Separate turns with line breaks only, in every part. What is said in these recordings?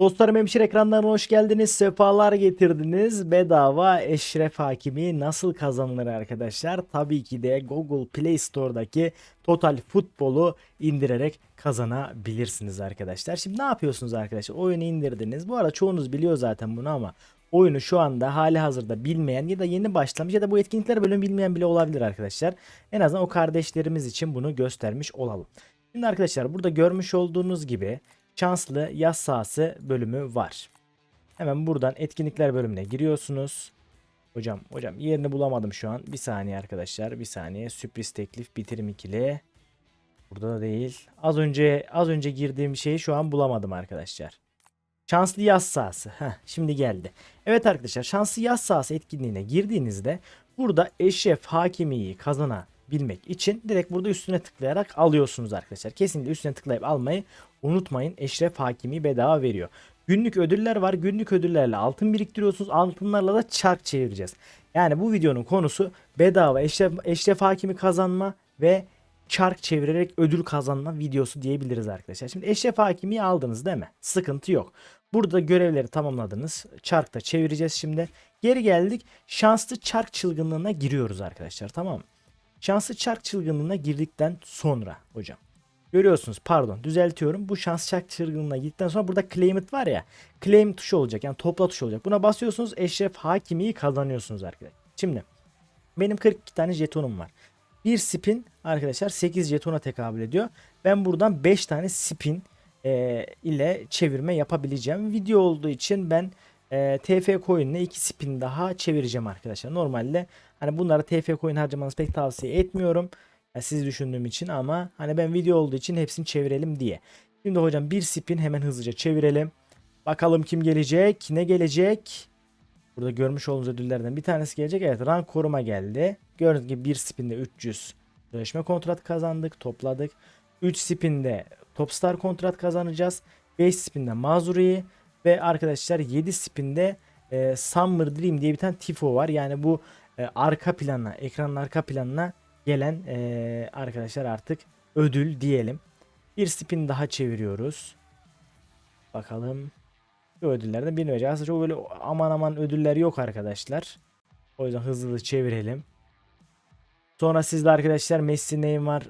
Dostlarım hemşire ekranlarına hoş geldiniz. Sefalar getirdiniz. Bedava Eşref Hakimi nasıl kazanılır arkadaşlar? Tabii ki de Google Play Store'daki Total Futbol'u indirerek kazanabilirsiniz arkadaşlar. Şimdi ne yapıyorsunuz arkadaşlar? Oyunu indirdiniz. Bu arada çoğunuz biliyor zaten bunu ama oyunu şu anda hali hazırda bilmeyen ya da yeni başlamış ya da bu etkinlikler bölüm bilmeyen bile olabilir arkadaşlar. En azından o kardeşlerimiz için bunu göstermiş olalım. Şimdi arkadaşlar burada görmüş olduğunuz gibi şanslı yaz sahası bölümü var. Hemen buradan etkinlikler bölümüne giriyorsunuz. Hocam hocam yerini bulamadım şu an. Bir saniye arkadaşlar. Bir saniye. Sürpriz teklif bitirim ikili. Burada da değil. Az önce az önce girdiğim şeyi şu an bulamadım arkadaşlar. Şanslı yaz sahası. Heh, şimdi geldi. Evet arkadaşlar şanslı yaz sahası etkinliğine girdiğinizde burada Eşref Hakimi'yi kazanabilmek için direkt burada üstüne tıklayarak alıyorsunuz arkadaşlar. Kesinlikle üstüne tıklayıp almayı unutmayın. Eşref Hakimi bedava veriyor. Günlük ödüller var. Günlük ödüllerle altın biriktiriyorsunuz. Altınlarla da çark çevireceğiz. Yani bu videonun konusu bedava Eşref, Eşref Hakimi kazanma ve çark çevirerek ödül kazanma videosu diyebiliriz arkadaşlar. Şimdi Eşref Hakimi'yi aldınız değil mi? Sıkıntı yok. Burada görevleri tamamladınız. Çarkta çevireceğiz şimdi. Geri geldik. Şanslı çark çılgınlığına giriyoruz arkadaşlar tamam mı? Şanslı çark çılgınlığına girdikten sonra hocam. Görüyorsunuz pardon düzeltiyorum. Bu şans çark çılgınlığına girdikten sonra burada claim it var ya. Claim tuşu olacak yani topla tuşu olacak. Buna basıyorsunuz Eşref Hakimi'yi kazanıyorsunuz arkadaşlar. Şimdi benim 42 tane jetonum var. Bir spin arkadaşlar 8 jetona tekabül ediyor. Ben buradan 5 tane spin e, ile çevirme yapabileceğim. Video olduğu için ben e, TF coin ile 2 spin daha çevireceğim arkadaşlar. Normalde hani bunlara TF coin harcamanızı pek tavsiye etmiyorum. Ya siz düşündüğüm için ama hani ben video olduğu için hepsini çevirelim diye. Şimdi hocam bir spin hemen hızlıca çevirelim. Bakalım kim gelecek? Ne gelecek? Burada görmüş olduğunuz ödüllerden bir tanesi gelecek. Evet rank koruma geldi. Gördüğünüz gibi bir spinde 300 sözleşme kontrat kazandık. Topladık. 3 spinde Topstar kontrat kazanacağız. 5 spinde Mazuri'yi ve arkadaşlar 7 spinde e, Summer Dream diye bir tane tifo var. Yani bu e, arka planına, ekranın arka planına gelen e, arkadaşlar artık ödül diyelim. Bir spin daha çeviriyoruz. Bakalım. Bu ödüllerden birini vereceğiz. Aslında çok böyle aman aman ödüller yok arkadaşlar. O yüzden hızlı hızlı çevirelim. Sonra sizle arkadaşlar Messi Neymar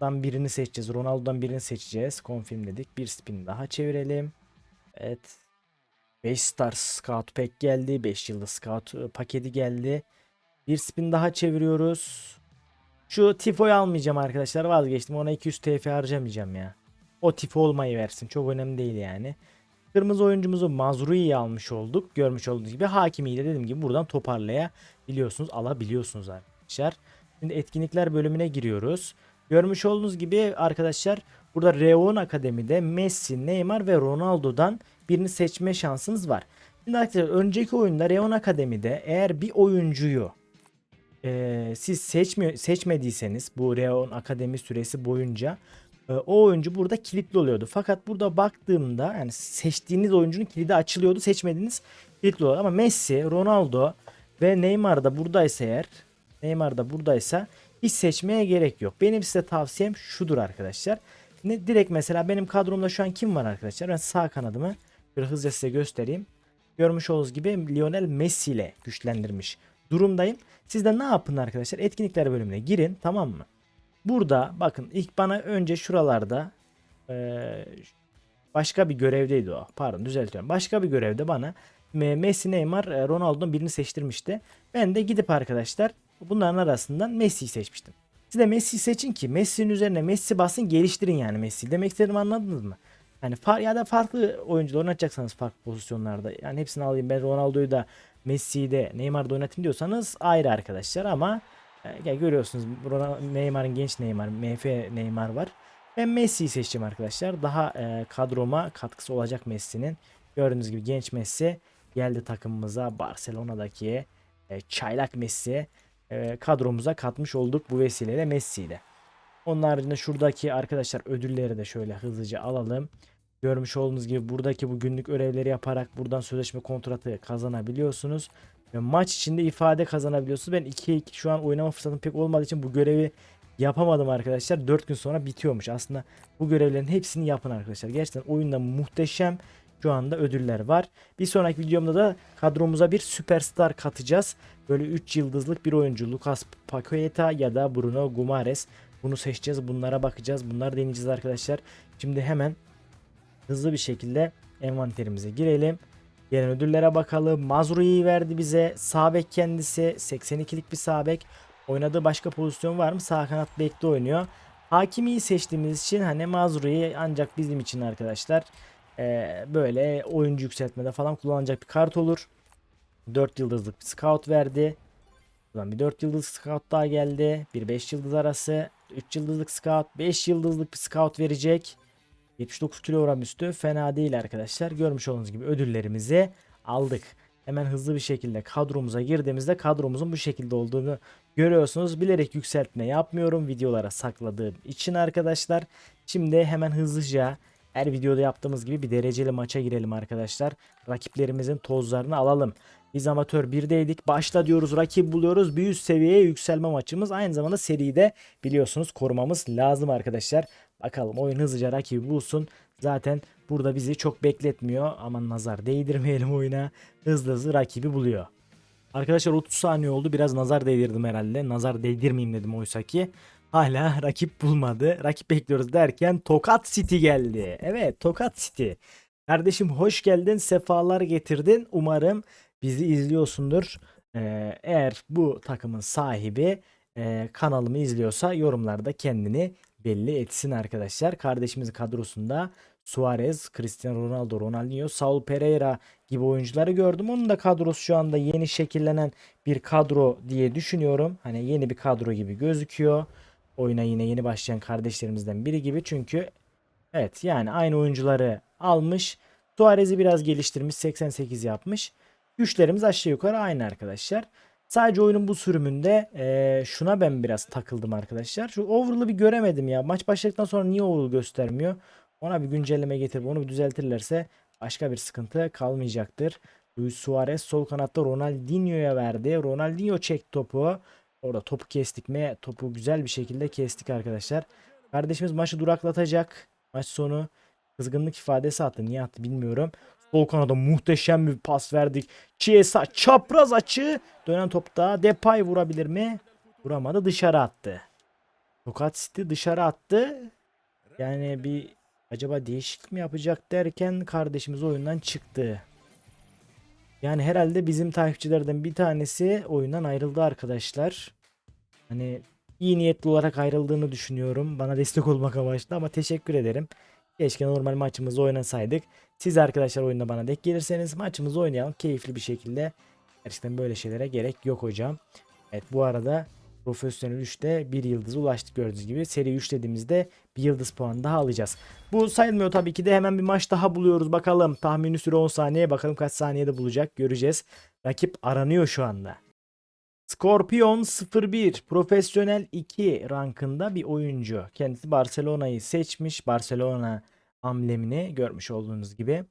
dan birini seçeceğiz. Ronaldo'dan birini seçeceğiz. Confirm dedik. Bir spin daha çevirelim. Evet. 5 star scout pack geldi. 5 yıldız scout paketi geldi. Bir spin daha çeviriyoruz. Şu Tifo'yu almayacağım arkadaşlar. Vazgeçtim. Ona 200 TF harcamayacağım ya. O Tifo olmayı versin. Çok önemli değil yani. Kırmızı oyuncumuzu Mazrui'yi almış olduk. Görmüş olduğunuz gibi Hakimi'yi de dediğim gibi buradan toparlayabiliyorsunuz. Alabiliyorsunuz arkadaşlar. Şimdi etkinlikler bölümüne giriyoruz. Görmüş olduğunuz gibi arkadaşlar burada Reon Akademi'de Messi, Neymar ve Ronaldo'dan birini seçme şansınız var. Şimdi arkadaşlar önceki oyunda Reon Akademi'de eğer bir oyuncuyu eee, siz seçmiyor, seçmediyseniz bu Reon Akademi süresi boyunca e, o oyuncu burada kilitli oluyordu. Fakat burada baktığımda yani seçtiğiniz oyuncunun kilidi açılıyordu. Seçmediğiniz kilitli oluyordu. Ama Messi, Ronaldo ve Neymar da buradaysa eğer Neymar da buradaysa hiç seçmeye gerek yok. Benim size tavsiyem şudur arkadaşlar. Ne, direkt mesela benim kadromda şu an kim var arkadaşlar? Ben sağ kanadımı bir hızlıca size göstereyim. Görmüş olduğunuz gibi Lionel Messi ile güçlendirmiş durumdayım. Siz de ne yapın arkadaşlar? Etkinlikler bölümüne girin tamam mı? Burada bakın ilk bana önce şuralarda eee, başka bir görevdeydi o. Pardon düzeltiyorum. Başka bir görevde bana Me- Messi, Neymar, e, Ronaldo'nun birini seçtirmişti. Ben de gidip arkadaşlar bunların arasından Messi'yi seçmiştim. Siz de Messi'yi seçin ki Messi'nin üzerine Messi basın geliştirin yani Messi'yi. Demek istediğimi anladınız mı? Hani far ya da farklı oyuncular oynatacaksanız farklı pozisyonlarda yani hepsini alayım ben Ronaldo'yu da Messi'yi de Neymar'da oynatayım diyorsanız ayrı arkadaşlar ama e, ya görüyorsunuz Ronaldo, Neymar'ın genç Neymar, MF Neymar var. Ben Messi'yi seçeceğim arkadaşlar. Daha e, kadroma katkısı olacak Messi'nin. Gördüğünüz gibi genç Messi geldi takımımıza. Barcelona'daki e, çaylak Messi e, kadromuza katmış olduk bu vesileyle Messi'yi de. Onun haricinde şuradaki arkadaşlar ödülleri de şöyle hızlıca alalım. Görmüş olduğunuz gibi buradaki bu günlük görevleri yaparak buradan sözleşme kontratı kazanabiliyorsunuz. Ve maç içinde ifade kazanabiliyorsunuz. Ben 2'ye 2 şu an oynama fırsatım pek olmadığı için bu görevi yapamadım arkadaşlar. 4 gün sonra bitiyormuş. Aslında bu görevlerin hepsini yapın arkadaşlar. Gerçekten oyunda muhteşem şu anda ödüller var. Bir sonraki videomda da kadromuza bir süperstar katacağız. Böyle 3 yıldızlık bir oyuncu Lucas Paqueta ya da Bruno Gumares. Bunu seçeceğiz. Bunlara bakacağız. Bunları deneyeceğiz arkadaşlar. Şimdi hemen hızlı bir şekilde envanterimize girelim. Gelen ödüllere bakalım. Mazrui'yi verdi bize. Sağ bek kendisi. 82'lik bir sağ bek. Oynadığı başka pozisyon var mı? Sağ kanat bekte oynuyor. Hakimi'yi seçtiğimiz için hani Mazrui ancak bizim için arkadaşlar eee, böyle oyuncu yükseltmede falan kullanılacak bir kart olur. 4 yıldızlık bir scout verdi. Buradan bir 4 yıldız scout daha geldi. Bir 5 yıldız arası. 3 yıldızlık scout. 5 yıldızlık bir scout verecek. 79 kilogram üstü fena değil arkadaşlar. Görmüş olduğunuz gibi ödüllerimizi aldık. Hemen hızlı bir şekilde kadromuza girdiğimizde kadromuzun bu şekilde olduğunu görüyorsunuz. Bilerek yükseltme yapmıyorum videolara sakladığım için arkadaşlar. Şimdi hemen hızlıca her videoda yaptığımız gibi bir dereceli maça girelim arkadaşlar. Rakiplerimizin tozlarını alalım. Biz amatör 1'deydik. Başla diyoruz rakip buluyoruz. Bir üst seviyeye yükselme maçımız. Aynı zamanda seride biliyorsunuz korumamız lazım arkadaşlar. Bakalım oyun hızlıca rakibi bulsun. Zaten burada bizi çok bekletmiyor. Aman nazar değdirmeyelim oyuna. Hızlı hızlı rakibi buluyor. Arkadaşlar 30 saniye oldu. Biraz nazar değdirdim herhalde. Nazar değdirmeyeyim dedim oysa ki. Hala rakip bulmadı. Rakip bekliyoruz derken Tokat City geldi. Evet Tokat City. Kardeşim hoş geldin. Sefalar getirdin. Umarım bizi izliyorsundur. Ee, eğer bu takımın sahibi e, kanalımı izliyorsa yorumlarda kendini belli etsin arkadaşlar. Kardeşimizin kadrosunda Suarez, Cristiano Ronaldo, Ronaldinho, Saul Pereira gibi oyuncuları gördüm. Onun da kadrosu şu anda yeni şekillenen bir kadro diye düşünüyorum. Hani yeni bir kadro gibi gözüküyor. Oyuna yine yeni başlayan kardeşlerimizden biri gibi. Çünkü evet yani aynı oyuncuları almış. Suarez'i biraz geliştirmiş. 88 yapmış. Güçlerimiz aşağı yukarı aynı arkadaşlar. Sadece oyunun bu sürümünde eee, şuna ben biraz takıldım arkadaşlar. Şu overall'ı bir göremedim ya. Maç başladıktan sonra niye overall göstermiyor? Ona bir güncelleme getirip onu bir düzeltirlerse başka bir sıkıntı kalmayacaktır. Luis Suarez sol kanatta Ronaldinho'ya verdi. Ronaldinho çekti topu. Orada topu kestik mi? Topu güzel bir şekilde kestik arkadaşlar. Kardeşimiz maçı duraklatacak. Maç sonu kızgınlık ifadesi attı. Niye attı bilmiyorum. Sol kanada muhteşem bir pas verdik. Chiesa çapraz açı. Dönen topta Depay vurabilir mi? Vuramadı dışarı attı. Tokat City dışarı attı. Yani bir acaba değişik mi yapacak derken kardeşimiz oyundan çıktı. Yani herhalde bizim takipçilerden bir tanesi oyundan ayrıldı arkadaşlar. Hani iyi niyetli olarak ayrıldığını düşünüyorum. Bana destek olmak amaçlı ama teşekkür ederim. Keşke normal maçımızı oynasaydık. Siz arkadaşlar oyunda bana denk gelirseniz maçımızı oynayalım keyifli bir şekilde. Gerçekten böyle şeylere gerek yok hocam. Evet bu arada Profesyonel 3'te bir yıldız ulaştık gördüğünüz gibi. Seri 3 dediğimizde bir yıldız puanı daha alacağız. Bu sayılmıyor tabii ki de hemen bir maç daha buluyoruz bakalım. Tahmini süre 10 saniye bakalım kaç saniyede bulacak göreceğiz. Rakip aranıyor şu anda. Scorpion 01 profesyonel 2 rankında bir oyuncu. Kendisi Barcelona'yı seçmiş. Barcelona amblemini görmüş olduğunuz gibi.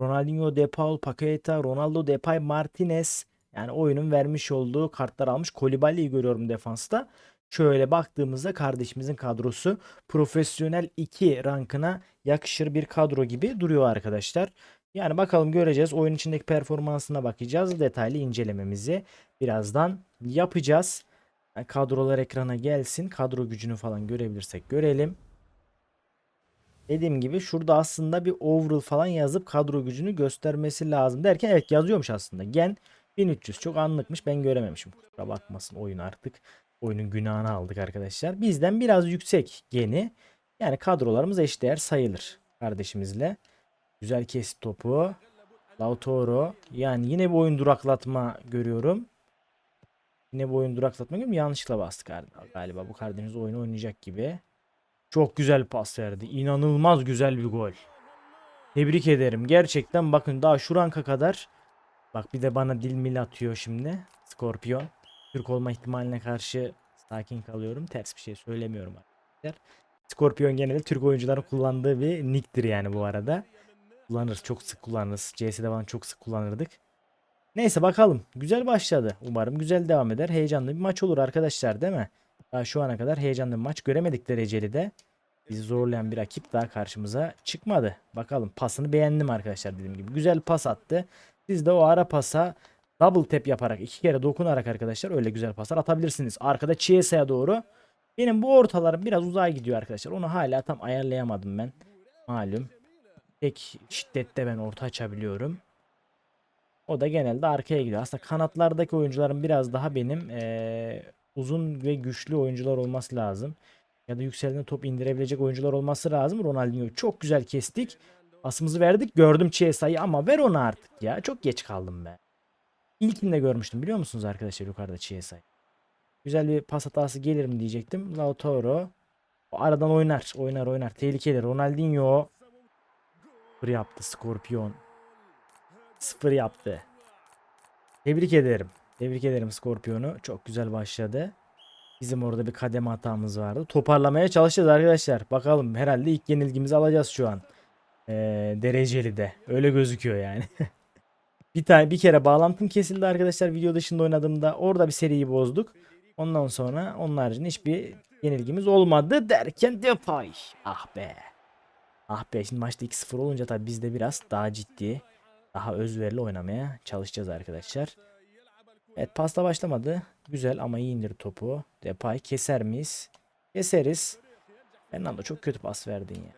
Ronaldinho, De Paul, Paqueta, Ronaldo, Depay, Martinez yani oyunun vermiş olduğu kartlar almış. Kolibali'yi görüyorum defansta. Şöyle baktığımızda kardeşimizin kadrosu profesyonel 2 rankına yakışır bir kadro gibi duruyor arkadaşlar. Yani bakalım göreceğiz. Oyun içindeki performansına bakacağız. Detaylı incelememizi birazdan yapacağız. Kadrolar ekrana gelsin. Kadro gücünü falan görebilirsek görelim. Dediğim gibi şurada aslında bir overall falan yazıp kadro gücünü göstermesi lazım derken evet yazıyormuş aslında. Gen 1300 çok anlıkmış ben görememişim. Kusura bakmasın oyun artık. Oyunun günahını aldık arkadaşlar. Bizden biraz yüksek geni. Yani kadrolarımız eşdeğer sayılır kardeşimizle. Güzel kesti topu. Lautaro. Yani yine bir oyun duraklatma görüyorum. Yine bir oyun duraklatma görüyorum. Yanlışlıkla bastık gal- galiba. Bu Karadeniz oyunu oynayacak gibi. Çok güzel pas verdi. İnanılmaz güzel bir gol. Tebrik ederim. Gerçekten bakın daha şu ranka kadar. Bak bir de bana dil mil atıyor şimdi. Scorpion. Türk olma ihtimaline karşı sakin kalıyorum. Ters bir şey söylemiyorum arkadaşlar. Scorpion genelde Türk oyuncuların kullandığı bir nicktir yani bu arada. Kullanırız. Çok sık kullanırız. CS'de falan çok sık kullanırdık. Neyse bakalım. Güzel başladı. Umarım güzel devam eder. Heyecanlı bir maç olur arkadaşlar değil mi? Daha şu ana kadar heyecanlı bir maç göremedik dereceli de. Bizi zorlayan bir rakip daha karşımıza çıkmadı. Bakalım pasını beğendim arkadaşlar dediğim gibi. Güzel pas attı. Siz de o ara pasa double tap yaparak iki kere dokunarak arkadaşlar öyle güzel paslar atabilirsiniz. Arkada Chiesa'ya doğru. Benim bu ortalarım biraz uzağa gidiyor arkadaşlar. Onu hala tam ayarlayamadım ben. Malum. Tek şiddette ben orta açabiliyorum. O da genelde arkaya gidiyor. Aslında kanatlardaki oyuncuların biraz daha benim eee, uzun ve güçlü oyuncular olması lazım. Ya da yükseldiğinde top indirebilecek oyuncular olması lazım. Ronaldinho'yu çok güzel kestik. Pasımızı verdik. Gördüm Chiesa'yı ama ver onu artık ya. Çok geç kaldım ben. İlkinde görmüştüm biliyor musunuz arkadaşlar yukarıda Chiesa'yı. Güzel bir pas hatası gelir mi diyecektim. Lautaro. O aradan oynar. Oynar oynar. Tehlikeli. Ronaldinho. Sıfır yaptı. Skorpiyon. Sıfır yaptı. Tebrik ederim. Tebrik ederim Skorpiyon'u. Çok güzel başladı. Bizim orada bir kademe hatamız vardı. Toparlamaya çalışacağız arkadaşlar. Bakalım herhalde ilk yenilgimizi alacağız şu an. Ee, dereceli de. Öyle gözüküyor yani. bir tane bir kere bağlantım kesildi arkadaşlar video dışında oynadığımda. Orada bir seriyi bozduk. Ondan sonra onun haricinde hiçbir yenilgimiz olmadı derken Depay. Ah be. Ah be şimdi maçta 2-0 olunca tabii biz de biraz daha ciddi, daha özverili oynamaya çalışacağız arkadaşlar. Evet pasta başlamadı. Güzel ama iyi indir topu. Depay keser miyiz? Keseriz. Fernando çok kötü pas verdin ya.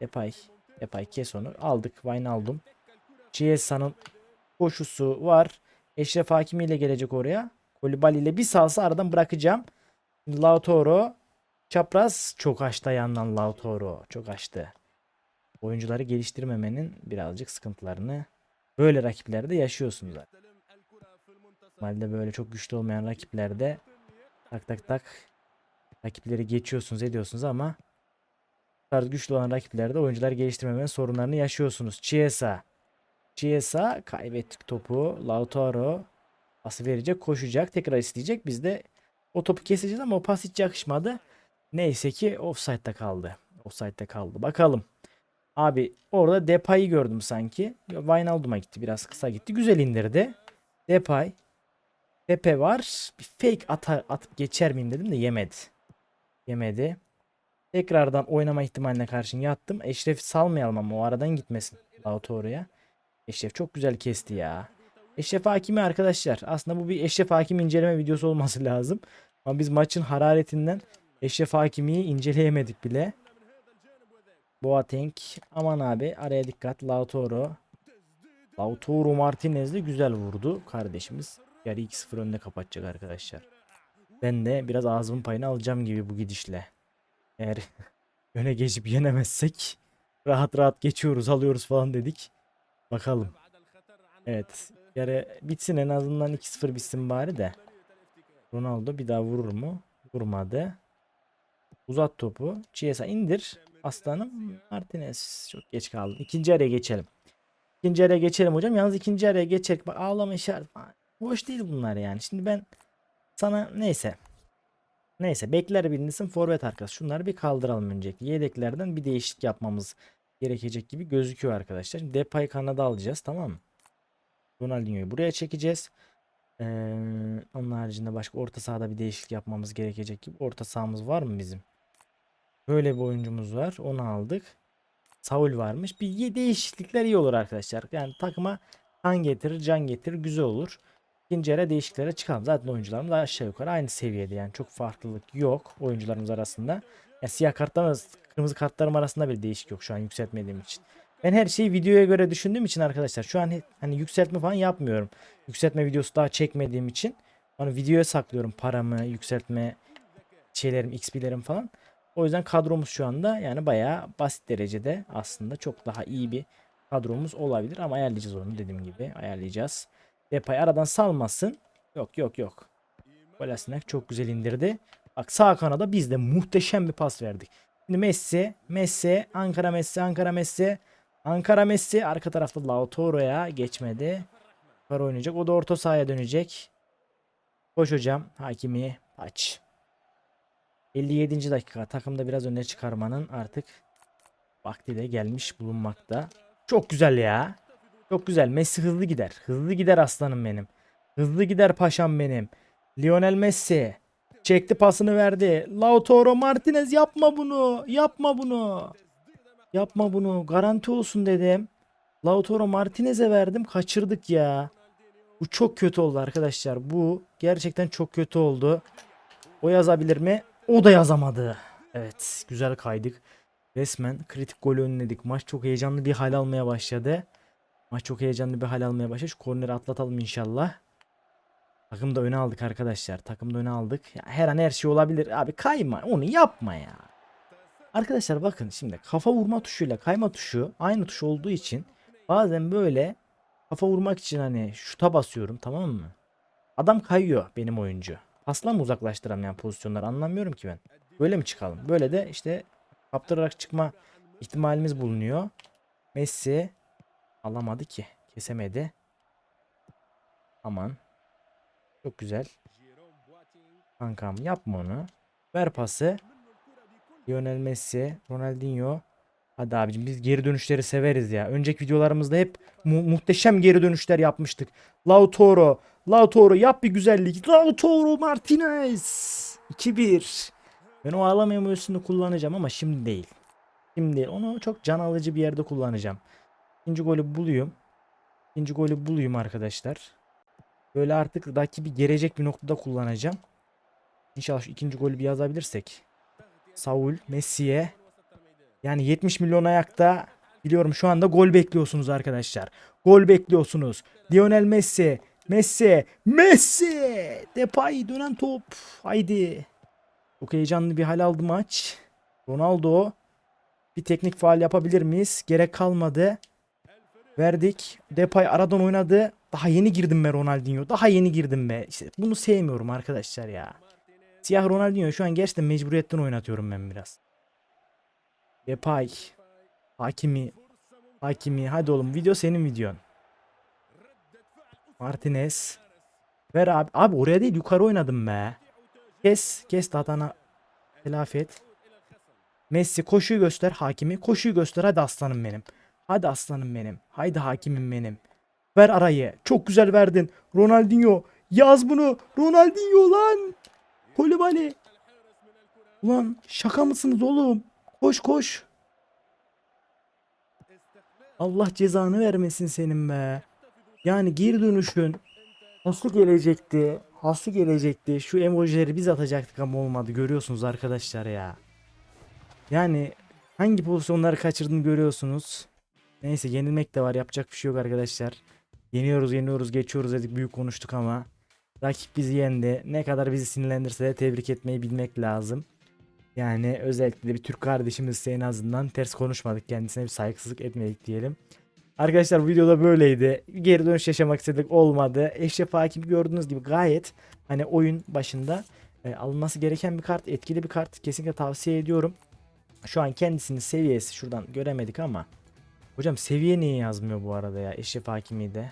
Depay. Depay kes onu. Aldık. Wijnaldum. Chiesa'nın koşusu var. Eşref Hakimi ile gelecek oraya. Kolibali ile bir salsa aradan bırakacağım. Şimdi Lautaro. Çapraz çok açtı yandan Lautaro. Çok açtı. Oyuncuları geliştirmemenin birazcık sıkıntılarını böyle rakiplerde yaşıyorsunuz zaten. Normalde böyle çok güçlü olmayan rakiplerde tak tak tak rakipleri geçiyorsunuz ediyorsunuz ama tarz güçlü olan rakiplerde oyuncular geliştirmemenin sorunlarını yaşıyorsunuz. Chiesa. Chiesa kaybettik topu. Lautaro pası verecek koşacak tekrar isteyecek. Biz de o topu keseceğiz ama o pas hiç yakışmadı. Neyse ki offside'da kaldı. Offside'da kaldı. Bakalım. Abi orada Depay'ı gördüm sanki. Wijnaldum'a gitti. Biraz kısa gitti. Güzel indirdi. Depay. Pepe var. Bir fake ata, atıp geçer miyim dedim de yemedi. Yemedi. Tekrardan oynama ihtimaline karşın yattım. Eşref salmayalım ama o aradan gitmesin. Lautoro'ya. Eşref çok güzel kesti ya. Eşref Hakimi arkadaşlar. Aslında bu bir Eşref Hakimi inceleme videosu olması lazım. Ama biz maçın hararetinden Eşref Hakimi'yi inceleyemedik bile. Boateng. Aman abi araya dikkat. Lautaro. Lautaro Martinez de güzel vurdu kardeşimiz. Yarı 2-0 önde kapatacak arkadaşlar. Ben de biraz ağzımın payını alacağım gibi bu gidişle. Eğer öne geçip yenemezsek rahat rahat geçiyoruz alıyoruz falan dedik. Bakalım. Evet. Yarı bitsin en azından 2-0 bitsin bari de. Ronaldo bir daha vurur mu? Vurmadı. Uzat topu. Chiesa indir. Aslanım Martinez. Çok geç kaldım. İkinci araya geçelim. İkinci araya geçelim hocam. Yalnız ikinci araya geçerek bak ağlama işaret. Hoş değil bunlar yani. Şimdi ben sana neyse. Neyse bekler bilinsin forvet arkası. Şunları bir kaldıralım öncelikle. Yedeklerden bir değişiklik yapmamız gerekecek gibi gözüküyor arkadaşlar. Şimdi Depay kanada alacağız tamam mı? Ronaldinho'yu buraya çekeceğiz. Ee, onun haricinde başka orta sahada bir değişiklik yapmamız gerekecek gibi. Orta sahamız var mı bizim? Böyle bir oyuncumuz var. Onu aldık. Saul varmış. Bir değişiklikler iyi olur arkadaşlar. Yani takıma kan getirir, can getirir, güzel olur. İkinci yarı değişikliklere çıkalım. Zaten oyuncularımız aşağı yukarı aynı seviyede yani çok farklılık yok oyuncularımız arasında. Ya siyah kartlarımız, kırmızı kartlarım arasında bir değişik yok şu an yükseltmediğim için. Ben her şeyi videoya göre düşündüğüm için arkadaşlar şu an hani yükseltme falan yapmıyorum. Yükseltme videosu daha çekmediğim için hani videoya saklıyorum paramı, yükseltme şeylerim, XP'lerim falan. O yüzden kadromuz şu anda yani bayağı basit derecede aslında çok daha iyi bir kadromuz olabilir ama ayarlayacağız onu dediğim gibi ayarlayacağız. Depay aradan salmasın. Yok yok yok. Kolasinac çok güzel indirdi. Bak sağ kanada biz de muhteşem bir pas verdik. Şimdi Messi, Messi, Ankara Messi, Ankara Messi, Ankara Messi arka tarafta Lautaro'ya geçmedi. Yukarı oynayacak. O da orta sahaya dönecek. Koş hocam. Hakimi aç. 57. dakika. Takımda biraz öne çıkarmanın artık vakti de gelmiş bulunmakta. Çok güzel ya. Çok güzel. Messi hızlı gider. Hızlı gider aslanım benim. Hızlı gider paşam benim. Lionel Messi. Çekti pasını verdi. Lautaro Martinez yapma bunu. Yapma bunu. Yapma bunu. Garanti olsun dedim. Lautaro Martinez'e verdim. Kaçırdık ya. Bu çok kötü oldu arkadaşlar. Bu gerçekten çok kötü oldu. O yazabilir mi? O da yazamadı. Evet, güzel kaydık. Resmen kritik golü önledik. Maç çok heyecanlı bir hal almaya başladı. Maç çok heyecanlı bir hal almaya başladı. Şu korneri atlatalım inşallah. Takım da öne aldık arkadaşlar. Takım da öne aldık. Ya her an her şey olabilir. Abi kayma. Onu yapma ya. Arkadaşlar bakın şimdi kafa vurma tuşuyla kayma tuşu aynı tuş olduğu için bazen böyle kafa vurmak için hani şuta basıyorum tamam mı? Adam kayıyor benim oyuncu. Asla mı uzaklaştıramıyorum pozisyonları anlamıyorum ki ben. Böyle mi çıkalım? Böyle de işte kaptırarak çıkma ihtimalimiz bulunuyor. Messi alamadı ki. Kesemedi. Aman. Çok güzel. Kankam yapma onu. Ver pası. Lionel Messi, Ronaldinho. Hadi abicim biz geri dönüşleri severiz ya. Önceki videolarımızda hep mu- muhteşem geri dönüşler yapmıştık. Lautaro, Lautaro yap bir güzellik. Lautaro Martinez. 2-1. Ben o ağlama emojisini kullanacağım ama şimdi değil. Şimdi değil. Onu çok can alıcı bir yerde kullanacağım. İkinci golü bulayım. İkinci golü bulayım arkadaşlar. Böyle artık rakibi gelecek bir noktada kullanacağım. İnşallah şu ikinci golü bir yazabilirsek. Saul Messi'ye yani 70 milyon ayakta biliyorum şu anda gol bekliyorsunuz arkadaşlar. Gol bekliyorsunuz. Lionel Messi, Messi, Messi! Depay dönen top. Haydi. Çok heyecanlı bir hal aldı maç. Ronaldo bir teknik faal yapabilir miyiz? Gerek kalmadı. Verdik. Depay aradan oynadı. Daha yeni girdim be Ronaldinho. Daha yeni girdim be. İşte bunu sevmiyorum arkadaşlar ya. Siyah Ronaldinho şu an gerçekten mecburiyetten oynatıyorum ben biraz. Depay. Hakimi. Hakimi. Hadi oğlum video senin videon. Martinez. Ver abi. Abi oraya değil yukarı oynadım be. Kes. Kes hatana. Telafi et. Messi koşuyu göster hakimi. Koşuyu göster hadi aslanım benim. Hadi aslanım benim. Haydi hakimim benim. Ver arayı. Çok güzel verdin. Ronaldinho. Yaz bunu. Ronaldinho lan. Kolibali. Ulan şaka mısınız oğlum? Koş koş. Allah cezanı vermesin senin be. Yani geri dönüşün nasıl gelecekti? Nasıl gelecekti? Şu emojileri biz atacaktık ama olmadı. Görüyorsunuz arkadaşlar ya. Yani hangi pozisyonları kaçırdığını görüyorsunuz. Neyse yenilmek de var. Yapacak bir şey yok arkadaşlar. Yeniyoruz yeniyoruz geçiyoruz dedik büyük konuştuk ama. Rakip bizi yendi. Ne kadar bizi sinirlendirse de tebrik etmeyi bilmek lazım. Yani özellikle de bir Türk kardeşimizse en azından ters konuşmadık kendisine bir saygısızlık etmedik diyelim. Arkadaşlar videoda böyleydi. Geri dönüş yaşamak istedik olmadı. Eşref Hakim gördüğünüz gibi gayet hani oyun başında e, alınması gereken bir kart. Etkili bir kart. Kesinlikle tavsiye ediyorum. Şu an kendisinin seviyesi şuradan göremedik ama. Hocam seviye niye yazmıyor bu arada ya Eşref Hakimi de.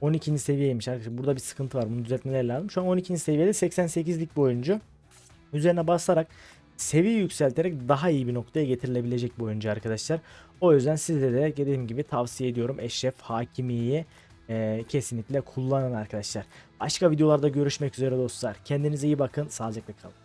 12. seviyeymiş arkadaşlar. Burada bir sıkıntı var. Bunu düzeltmeleri lazım. Şu an 12. seviyede 88'lik bir oyuncu. Üzerine basarak seviye yükselterek daha iyi bir noktaya getirilebilecek bir oyuncu arkadaşlar. O yüzden size de dediğim gibi tavsiye ediyorum. Eşref Hakimi'yi e, kesinlikle kullanın arkadaşlar. Başka videolarda görüşmek üzere dostlar. Kendinize iyi bakın. Sağlıcakla kalın.